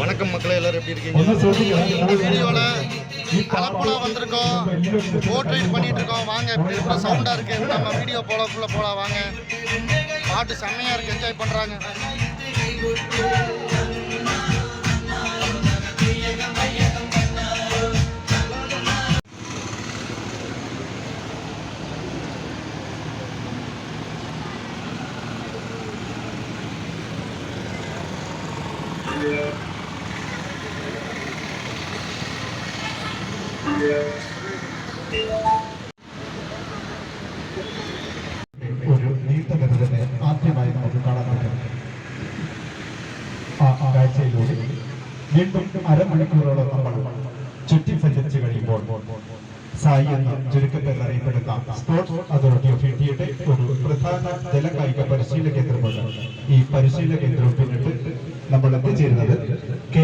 வணக்கம் மக்களே எல்லாரும் எப்படி இருக்கீங்க? இந்த வீடியோவில் கலப்பலாக வந்திருக்கோம். போட் ரைட் பண்ணிட்டு இருக்கோம் வாங்க இப்படி இருக்கிற சவுண்டாக இருக்கு. நம்ம வீடியோ போலக்குள்ளே போகலாம் வாங்க. பாட்டு செம்மையாக இருக்கு. என்ஜாய் பண்ணுறாங்க വീണ്ടും അരമണിക്കൂറോളം നമ്മൾ ചുറ്റി സഞ്ചരിച്ചു കഴിയുമ്പോൾ സായി എന്ന ചുരുക്കത്തിൽ അറിയപ്പെടുന്ന സ്പോർട്സ് അതോറിറ്റി ഓഫ് ഇന്ത്യയുടെ ഒരു പ്രധാന ജലകായിക പരിശീലന കേന്ദ്രമുണ്ട് ഈ പരിശീലന കേന്ദ്രവും പിന്നിട്ട് നമ്മൾ എത്തിച്ചേരുന്നത് കേരളത്തിലെ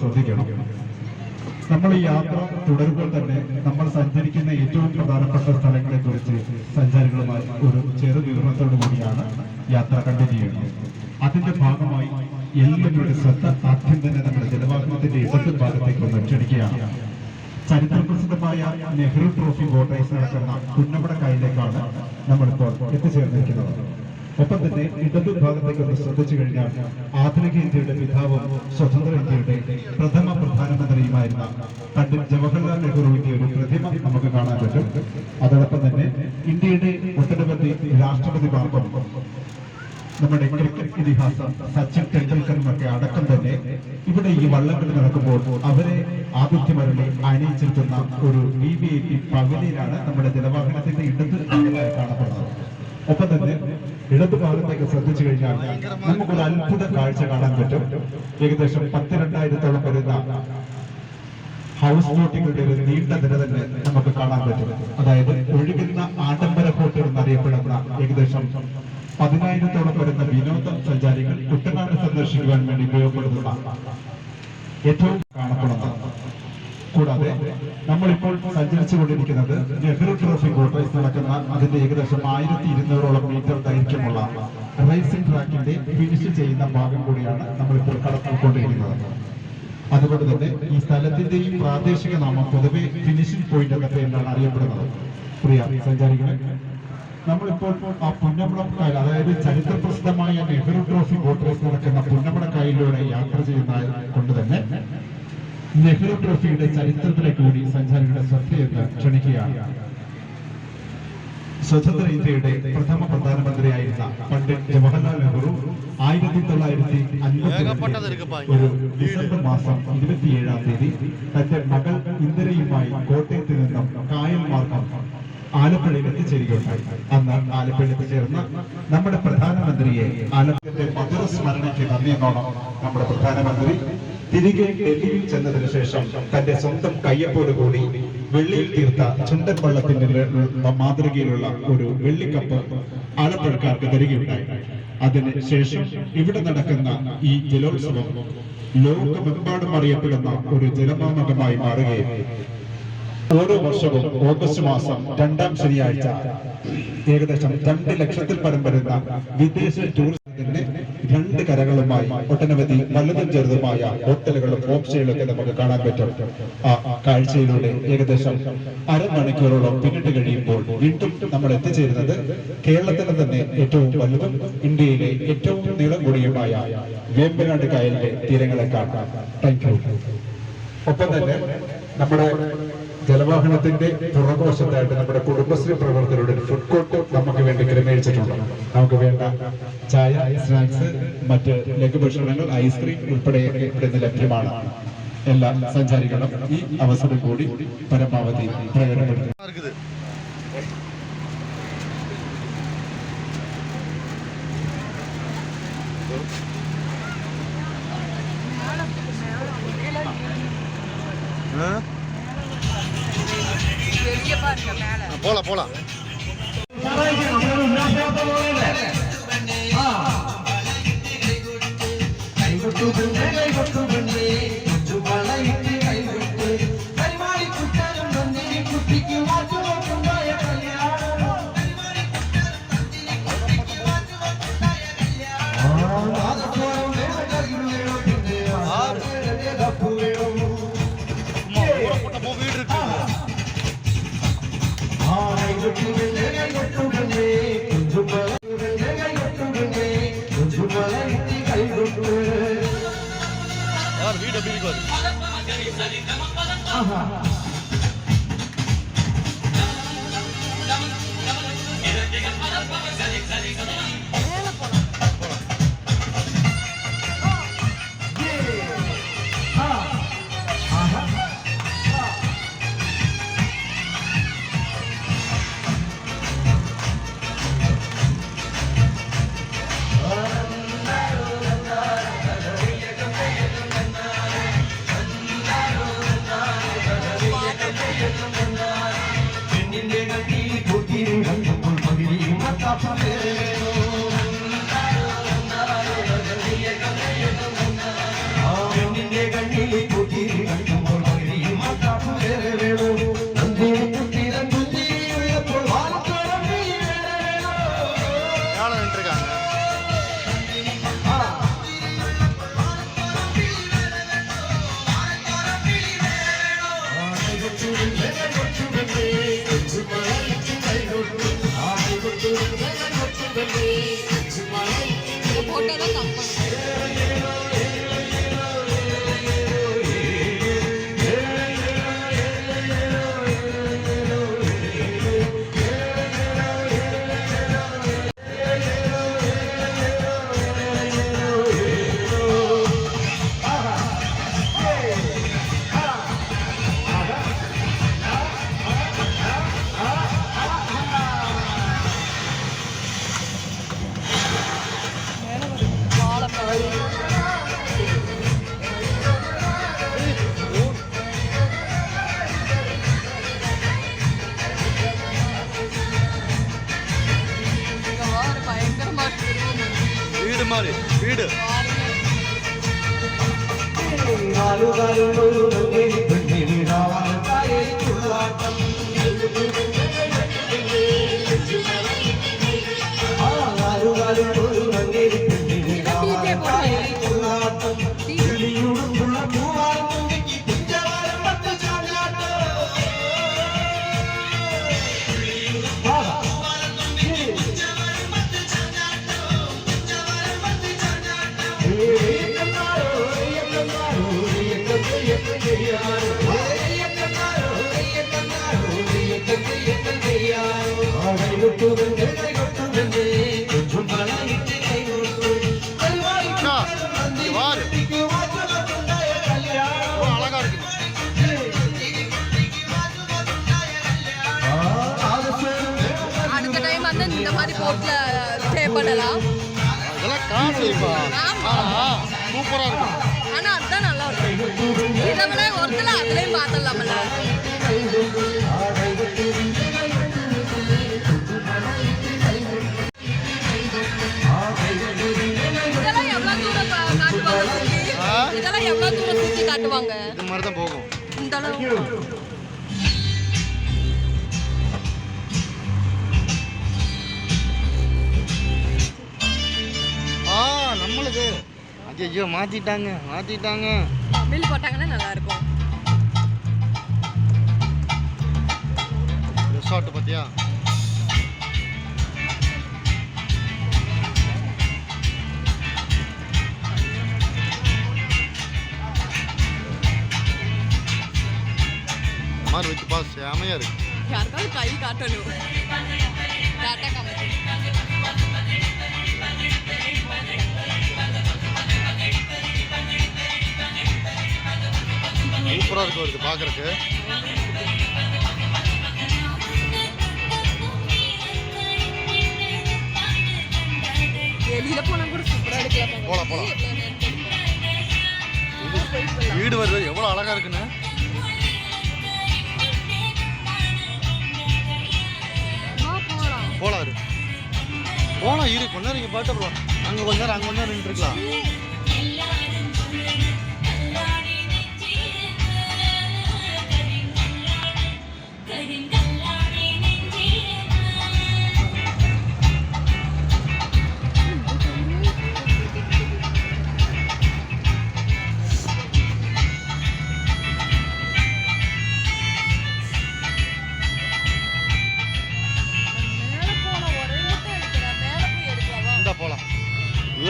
ശ്രദ്ധിക്കണം. നമ്മൾ ഈ യാത്ര തുടരുമ്പോൾ തന്നെ നമ്മൾ സഞ്ചരിക്കുന്ന ഏറ്റവും പ്രധാനപ്പെട്ട സ്ഥലങ്ങളെ കുറിച്ച് സഞ്ചാരികളുമായി ഒരു ചെറു വിവരണത്തോടു കൂടിയാണ് യാത്ര കണ്ടിന്യൂ ചെയ്യുന്നത്. അതിന്റെ ഭാഗമായി എല്ലാവരുടെ ശ്രദ്ധ ആദ്യം തന്നെ നമ്മുടെ ജലവാഹനത്തിന്റെ ഇടത് ഭാഗത്തേക്ക് ഒന്ന് ക്ഷണിക്കുകയാണ്. ചരിത്രപ്രസിദ്ധമായ നെഹ്റു ട്രോഫി ബോട്ട് റേസ് നടക്കുന്ന പുന്നമട കായലിലേക്കാണ് നമ്മളിപ്പോൾ എത്തിച്ചേർന്നിരിക്കുന്നത്. ഒപ്പം തന്നെ ഇടതു ഭാഗത്തേക്ക് ഒന്ന് ശ്രദ്ധിച്ചു കഴിഞ്ഞാൽ ആധുനിക ഇന്ത്യയുടെ പിതാവും സ്വതന്ത്ര ഇന്ത്യയുടെ പ്രഥമ പ്രധാനമന്ത്രിയുമായിരുന്ന പണ്ഡിറ്റ് ജവഹർലാൽ നെഹ്റുവിന്റെ ഒരു പ്രതിമ നമുക്ക് കാണാൻ പറ്റും. അതോടൊപ്പം തന്നെ ഇന്ത്യയുടെ ഒട്ടനവധി രാഷ്ട്രപതി മാർഗം നമ്മുടെ ക്രിക്കറ്റ് ഇതിഹാസം സച്ചിൻ ടെണ്ടുൽക്കറും ഒക്കെ അടക്കം തന്നെ ഇവിടെ ഈ വള്ളംകളി നടക്കുമ്പോൾ അവരെ ആതിഥ്യമരളി അണിയിച്ചിരുത്തുന്ന ഒരു വി വി ഐ പി പകുതിയിലാണ് നമ്മുടെ ജലവാഹനത്തിന്റെ ഇടത് കാണപ്പെടുന്നത്. ഒപ്പം തന്നെ ഇടത് ഭാഗത്തേക്ക് ശ്രദ്ധിച്ചു കഴിഞ്ഞാൽ നമുക്കൊരു അത്ഭുത കാഴ്ച കാണാൻ പറ്റും. ഏകദേശം പത്തിരണ്ടായിരത്തോളം വരുന്ന ഹൗസ് ബോട്ടിങ്ങളുടെ ഒരു നീണ്ട നിര തന്നെ നമുക്ക് കാണാൻ പറ്റും. അതായത് ഒഴുകുന്ന ആഡംബര ബോട്ടുകൾ എന്നറിയപ്പെടുന്ന ഏകദേശം പതിനായിരത്തോളം വരുന്ന വിനോദ സഞ്ചാരികൾ കുട്ടനാട് സന്ദർശിക്കുവാൻ വേണ്ടി ഉപയോഗപ്പെടുത്തുന്ന ഏറ്റവും കാണപ്പെടുന്നത് കൂടാതെ നമ്മളിപ്പോൾ സഞ്ചരിച്ചു കൊണ്ടിരിക്കുന്നത് നെഹ്റു ട്രോഫി ബോട്ട് റേസ് നടക്കുന്ന അതിന്റെ ഏകദേശം ആയിരത്തി ഇരുന്നൂറോളം മീറ്റർ ദൈർഘ്യമുള്ള റേസിംഗ് ട്രാക്കിന്റെ ഫിനിഷ് ചെയ്യുന്ന ഭാഗം കൂടിയാണ് നമ്മളിപ്പോൾ കടത്തിക്കൊണ്ടിരിക്കുന്നത് അതുകൊണ്ട് തന്നെ ഈ സ്ഥലത്തിന്റെയും പ്രാദേശിക നാമം പൊതുവെ ഫിനിഷിംഗ് പോയിന്റ് എന്ന പേരിലാണ് അറിയപ്പെടുന്നത്. പ്രിയ സഞ്ചാരികളെ നമ്മളിപ്പോൾ ആ പുന്നമടം അതായത് ചരിത്ര പ്രസിദ്ധമായ നെഹ്റു ട്രോഫി ബോട്ട് റേസ് നടക്കുന്ന പുന്നമട കായലിലൂടെ യാത്ര ചെയ്യുന്ന കൊണ്ട് തന്നെ നെഹ്റു ട്രോഫിയുടെ ചരിത്രത്തിലേക്ക് കൂടി സഞ്ചാരികളുടെ ശ്രദ്ധയെന്ന് ക്ഷണിക്കുകയാണ്. സ്വതന്ത്ര ഇന്ത്യയുടെ പ്രഥമ പ്രധാനമന്ത്രിയായിരുന്ന പണ്ഡിറ്റ് ജവഹർലാൽ നെഹ്റു ആയിരത്തി തൊള്ളായിരത്തി അൻപത്തി ഒരു ഡിസംബർ മാസം ഇരുപത്തിയേഴാം തീയതി തന്റെ മകൾ ഇന്ദിരയുമായി കോട്ടയത്ത് നിന്നും കായൽ മാർഗം ആലപ്പുഴയിൽ എത്തിച്ചേരുകയുണ്ടായി. അന്ന് ആലപ്പുഴയിൽ എത്തിച്ചേർന്ന നമ്മുടെ പ്രധാനമന്ത്രിയെ ആലപ്പുഴ അദ്ദേഹത്തിന്റെ മധുര സ്മരണയ്ക്ക് നന്ദി എന്നോണം നമ്മുടെ പ്രധാനമന്ത്രി തിരികെ ഡൽഹിയിൽ ചെന്നതിന് ശേഷം തന്റെ സ്വന്തം കയ്യപ്പോട് കൂടി വെള്ളിയിൽ തീർത്ത ചുണ്ടൻ വള്ളത്തിന്റെ മാതൃകയിലുള്ള ഒരു വെള്ളിക്കപ്പ് ആലപ്പുഴക്കാർക്ക് തരികയുണ്ടായി. അതിന് ശേഷം ഇവിടെ നടക്കുന്ന ഈ ജലോത്സവം ലോകമെമ്പാടും അറിയപ്പെടുന്ന ഒരു ജലമാമകമായി മാറുകയും ഓരോ വർഷവും ഓഗസ്റ്റ് മാസം രണ്ടാം ശനിയാഴ്ച. ഏകദേശം രണ്ട് ലക്ഷത്തിൽ പരം വരുന്ന വിദേശ ടൂറിസത്തിന്റെ രണ്ട് കരകളുമായി ഒട്ടനവധി വലുതും ചെറുതുമായ ഹോട്ടലുകളും ഹോം നമുക്ക് കാണാൻ പറ്റും. ആ കാഴ്ചയിലൂടെ ഏകദേശം അരമണിക്കൂറോളം പിന്നിട്ട് കഴിയുമ്പോൾ വീണ്ടും നമ്മൾ എത്തിച്ചേരുന്നത് കേരളത്തിലെ തന്നെ ഏറ്റവും വലുതും ഇന്ത്യയിലെ ഏറ്റവും നീളം കൂടിയുമായ വേമ്പനാട് കായലിന്റെ തീരങ്ങളെ കാണാം. താങ്ക് യു ഒപ്പം തന്നെ നമ്മുടെ ജലവാഹനത്തിന്റെ പുറകോശത്തായിട്ട് നമ്മുടെ കുടുംബശ്രീ പ്രവർത്തകരുടെ ഫുഡ് കോർട്ട് നമുക്ക് വേണ്ടി ക്രമീകരിച്ചിട്ടുണ്ട്. നമുക്ക് വേണ്ട ചായ സ്നാക്സ് മറ്റ് ലഘുഭക്ഷണങ്ങൾ ഐസ്ക്രീം ഉൾപ്പെടെയൊക്കെ ഇവിടെ നിന്ന് ലഭ്യമാണ്. എല്ലാ സഞ്ചാരികളും ഈ അവസരം കൂടി പരമാവധി പ്രയോജനപ്പെടുത്തും 多了。மாதிரி போட்ல ஸ்டே பண்ணலாம். இதெல்லாம். ஆனா சூப்பரா இருக்கும். ஆனா அதுதான் நல்லா இருக்கும். இதை விட ஒருத்தல அதுலயும் பார்த்துடலாம்ல. இதெல்லாம் எவ்வளவு தூரம் காட்டுவாங்க? இதெல்லாம் எவ்வளவு தூரம் சுத்தி காட்டுவாங்க? இது மாதிரி தான் போகும். இந்த அளவு. ஐயோ மாத்திட்டாங்க மாத்திட்டாங்க தமிழ் போட்டாங்கன்னா நல்லா இருக்கும் ரெசார்ட் பார்த்தியா இந்த மாதிரி வச்சுப்பா செமையா இருக்கு யாருக்காவது கை காட்டணும் டாட்டா காமிக்கணும் சூப்பரா இருக்கு வருது பாக்குறதுக்கு வெளியில போனா கூட சூப்பரா எடுக்கலாம் போலாம், போலாம். வீடு வருது எவ்வளவு அழகா இருக்குன்னு. போலாம். இரு. போலாம் இரு கொஞ்ச நேரம் இங்க பாட்டு அப்புறம் அங்க கொஞ்ச நேரம் அங்க கொஞ்ச நேரம் நின்றுக்கலாம்.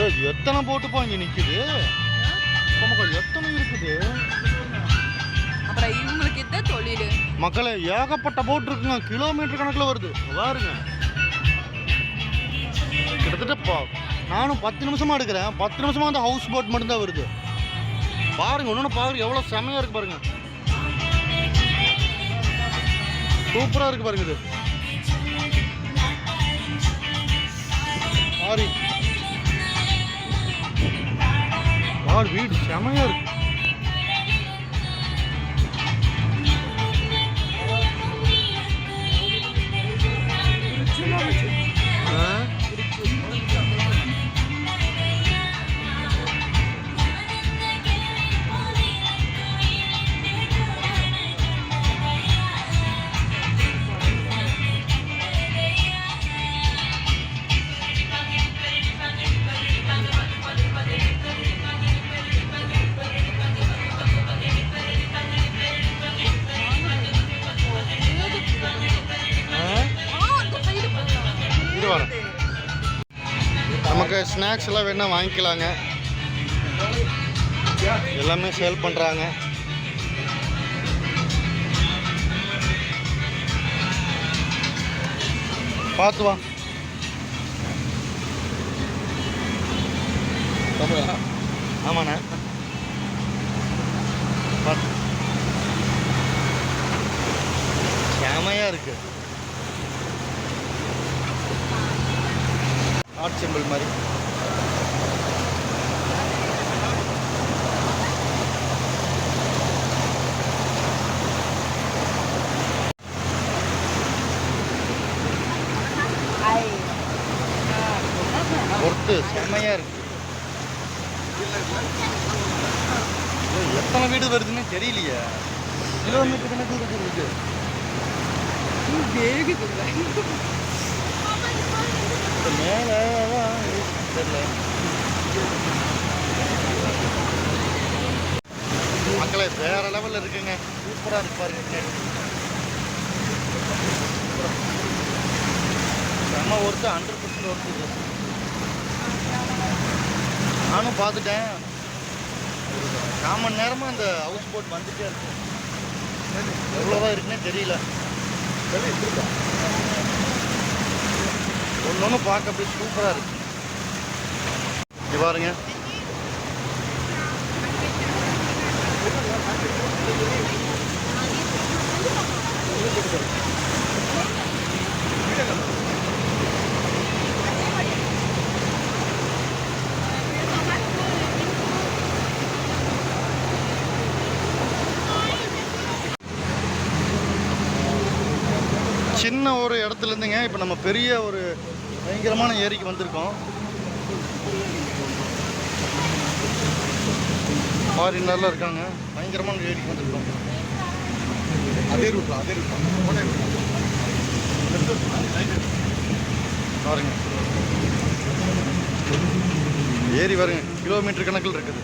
எத்தனை போட்டுப்பா இங்க நிக்குது? மக்கள் எத்தனை இருக்குது? அப்புறம் இவங்களுக்கு இதான் தொழில். மக்களே ஏகப்பட்ட போட் இருக்குங்க. கிலோமீட்டர் கணக்குல வருது. பாருங்க. கிட்டத்தட்ட ப- நானும் பத்து நிமிஷமா எடுக்கிறேன். பத்து நிமிஷமா அந்த ஹவுஸ் போட் மட்டும்தான் வருது. பாருங்க இன்னொன்று பாருங்க எவ்வளோ செமையா இருக்கு பாருங்க. சூப்பரா இருக்கு பாருங்க இது. Sorry ağır büyük bir şey ama yok. நமக்கு ஸ்நாக்ஸ் எல்லாம் வேணால் வாங்கிக்கலாங்க. எல்லாமே சேல் பண்ணுறாங்க பார்த்து வா. ஆமாண்ணே. பார்த்து. செமையாக இருக்குது ஆர்ட் சிம்பிள் மாதிரி. ஒர்த்து செம்மையா இருக்கு. எத்தனை வீடு வருதுன்னு தெரியலையே. கிலோமீட்டர் கணக்கு இருக்குது. இந்த மேலே தெரியல மக்களை வேற லெவலில் இருக்குங்க. சூப்பராக இருக்கு பாருங்க நம்ம ஒர்த்து ஹண்ட்ரட் பர்சன்ட் ஒர்த்து நானும் பார்த்துட்டேன். ஒரு கால் மணி நேரமாக அந்த ஹவுஸ் போட் வந்துட்டே இருக்கு. எவ்வளோவா இருக்குன்னே தெரியல. ஒன்று ஒன்று பார்க்க அப்படியே சூப்பராக இருக்கு இங்க பாருங்க Thank you. இடத்துலேருந்துங்க இப்போ நம்ம பெரிய ஒரு பயங்கரமான ஏரிக்கு வந்திருக்கோம். ஃபாரினர்லாம் இருக்காங்க. பயங்கரமான ஏரிக்கு வந்திருக்கோம். அதே ரூட்ல அதே ரூட்ல பாருங்க. ஏரி வருங்க கிலோமீட்டர் கணக்கில் இருக்குது.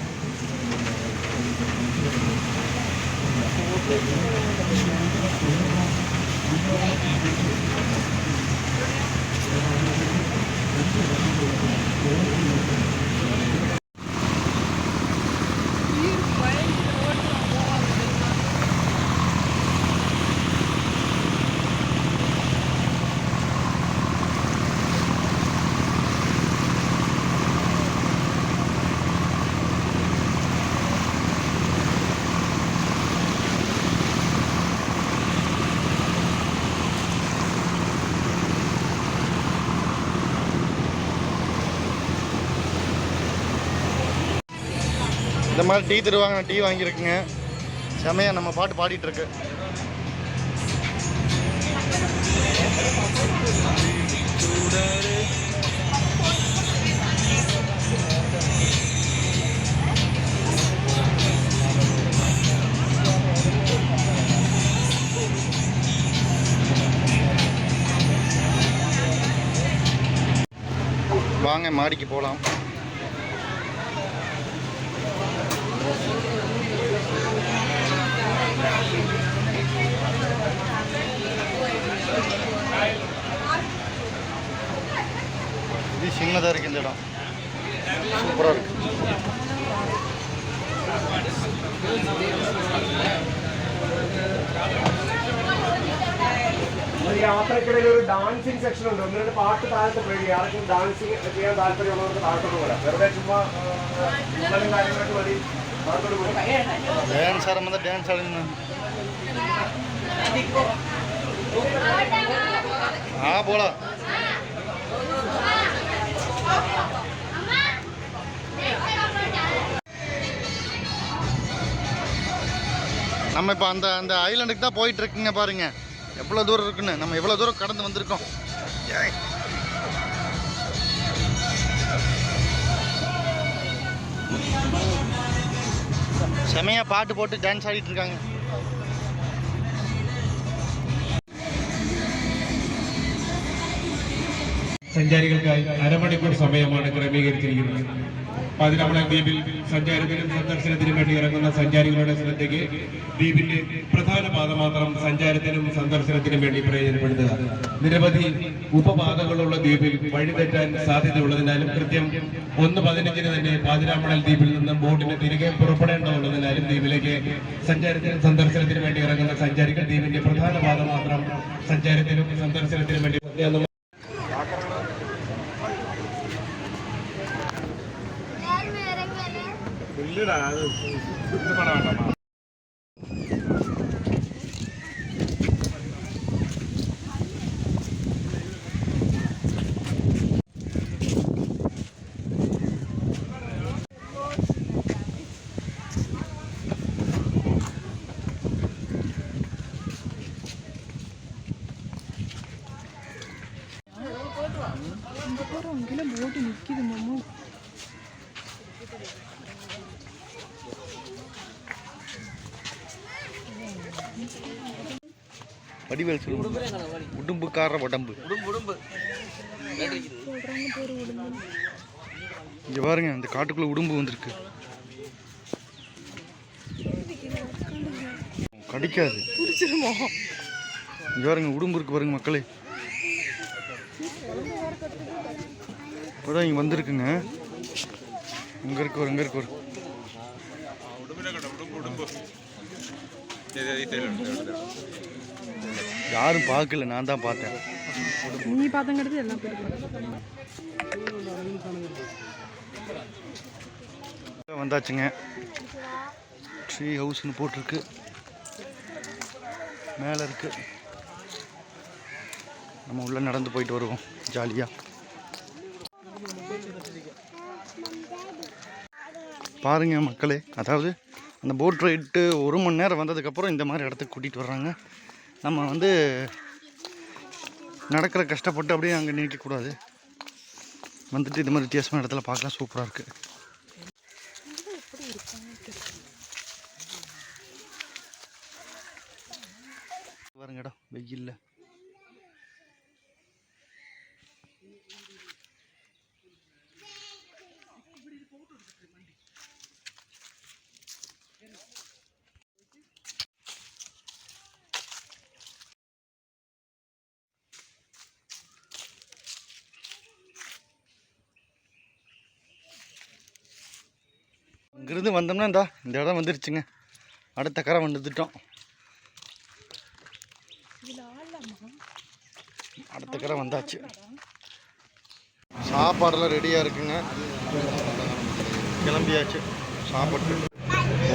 Thank you. இந்த மாதிரி டீ தருவாங்க நான் டீ வாங்கியிருக்குங்க. செமையா நம்ம பாட்டு பாடிட்டு இருக்கு வாங்க மாடிக்கு போகலாம் ഡാൻസിങ് സെക്ഷൻ ഉണ്ട് ഒന്ന് രണ്ട് പാട്ട് താഴത്ത് പോയി ആർക്കും ഡാൻസിങ് ചെയ്യാൻ താല്പര്യമുള്ളവർക്ക് താഴത്തോട്ട് പോരാം വെറുതെ ചുമ്മാ ഉള്ളതും കാര്യങ്ങളൊക്കെ മതി താഴത്തോട്ട് പോയി டான்ஸ் ஆடும் போது டான்ஸ் ஆடுங்க ஆ போலாம் நம்ம இப்போ அந்த அந்த ஐலாண்டுக்கு தான் போயிட்டு இருக்குங்க பாருங்க எவ்வளோ தூரம் இருக்குன்னு நம்ம எவ்வளோ தூரம் கடந்து வந்திருக்கோம் ஏய். செமையா பாட்டு போட்டு டான்ஸ் ஆடிட்டு இருக்காங்க സഞ്ചാരികൾക്കായി അരമണിക്കൂർ സമയമാണ് ക്രമീകരിച്ചിരിക്കുന്നത് പതിനാമണം ദ്വീപിൽ സഞ്ചാരത്തിനും സന്ദർശനത്തിനും വേണ്ടി ഇറങ്ങുന്ന സഞ്ചാരികളുടെ ശ്രദ്ധയ്ക്ക് ദ്വീപിന്റെ പ്രധാന പാത മാത്രം സഞ്ചാരത്തിനും സന്ദർശനത്തിനും വേണ്ടി പ്രയോജനപ്പെടുത്തുക. നിരവധി ഉപപാതകളുള്ള ദ്വീപിൽ വഴിതെറ്റാൻ സാധ്യതയുള്ളതിനാലും കൃത്യം ഒന്ന് പതിനഞ്ചിന് തന്നെ പാതിരാമണൽ ദ്വീപിൽ നിന്നും ബോട്ടിന് തിരികെ പുറപ്പെടേണ്ടതുള്ളതിനാലും ദ്വീപിലേക്ക് സഞ്ചാരത്തിനും സന്ദർശനത്തിനും വേണ്ടി ഇറങ്ങുന്ന സഞ്ചാരികൾ ദ്വീപിന്റെ പ്രധാന പാത മാത്രം സഞ്ചാരത്തിനും സന്ദർശനത്തിനും വേണ്ടി இல்லைடா இது பண்ண வேண்டாமா? வடிவேல் சொல்லுவாங்க உடும்புக்கார உடம்பு. இங்க பாருங்க இந்த காட்டுக்குள்ள உடும்பு வந்திருக்கு. கடிக்காது. இங்க பாருங்க உடும்பு இருக்கு பாருங்க மக்களே. இப்போதான் இங்க வந்திருக்குங்க. இங்க இருக்கு ஒரு இங்க இருக்கு ஒரு யாரும் பார்க்கல நான் தான் பார்த்தேன். நீ பார்த்தங்கிறது எல்லாம் வந்தாச்சுங்க. ட்ரீ ஹவுஸ்னு போட்டிருக்கு. மேலே இருக்கு. நம்ம உள்ள நடந்து போயிட்டு வருவோம் ஜாலியாக பாருங்க மக்களே அதாவது அந்த போட் ரைட்டு ஒரு மணி நேரம் வந்ததுக்கப்புறம் இந்த மாதிரி இடத்துக்கு கூட்டிகிட்டு வர்றாங்க. நம்ம வந்து நடக்கிற கஷ்டப்பட்டு அப்படியே அங்கே நீட்டிக்கூடாது. வந்துட்டு இது மாதிரி வித்தியாசமான இடத்துல பார்க்கலாம். சூப்பராக இருக்குது பாருங்க இடம் வெயில்ல இங்கிருந்து வந்தோம்னா இந்தா இந்த இடம் வந்துருச்சுங்க. அடுத்த கரை வந்துட்டோம். அடுத்த கரை வந்தாச்சு. சாப்பாடெல்லாம் ரெடியாக இருக்குங்க. கிளம்பியாச்சு. சாப்பாடு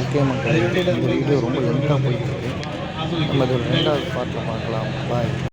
ஓகே மக்கள் இந்த வீடியோ ரொம்ப லென்த்தாக போயிட்டு இருக்கு. நம்ம இது ரெண்டாவது பார்த்து பார்க்கலாம். பாய்